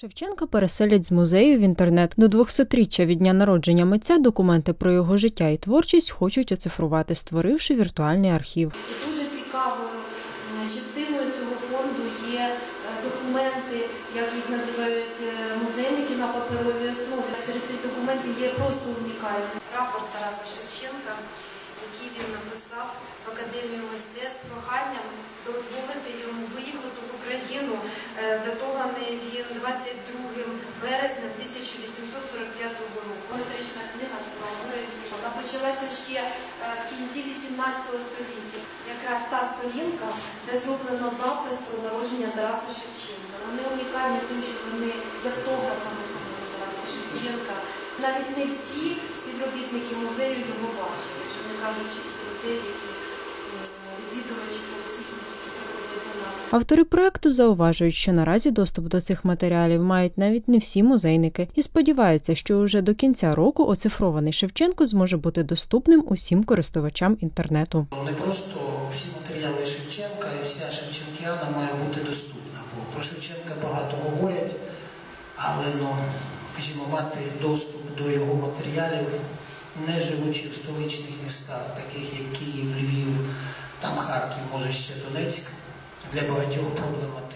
Шевченка переселять з музею в інтернет. До 200-річчя від дня народження митця документи про його життя і творчість хочуть оцифрувати, створивши віртуальний архів. Дуже цікавою е, частиною цього фонду є е, документи, як їх називають е, музейники на паперовій основі. Серед цих документів є просто унікальний рапорт Тараса Шевченка, який він написав в Академію мистецтв проханням дозволити йому виїхати в Україну. Е, Датований він 22 березня 1845 року. Метрична книга «Староморець». Вона почалася ще е, в кінці 18 століття. Якраз та сторінка, де зроблено запис про народження Тараса Шевченка. Вони унікальні тим, що вони з автографами самого Тараса Шевченка. Навіть не всі співробітники музею його бачили, вже не кажучи про людей, які м, відвідувачі пересічні, які приходять до нас. Автори проекту зауважують, що наразі доступ до цих матеріалів мають навіть не всі музейники, і сподіваються, що уже до кінця року оцифрований Шевченко зможе бути доступним усім користувачам інтернету. Не просто всі матеріали Шевченка і вся Шевченкіана має бути доступна. Бо про Шевченка багато говорять, але ну, скажімо, мати доступ до його матеріалів, не живучи в столичних містах, таких як Київ, Львів, там Харків, може ще Донецьк, для багатьох проблематично.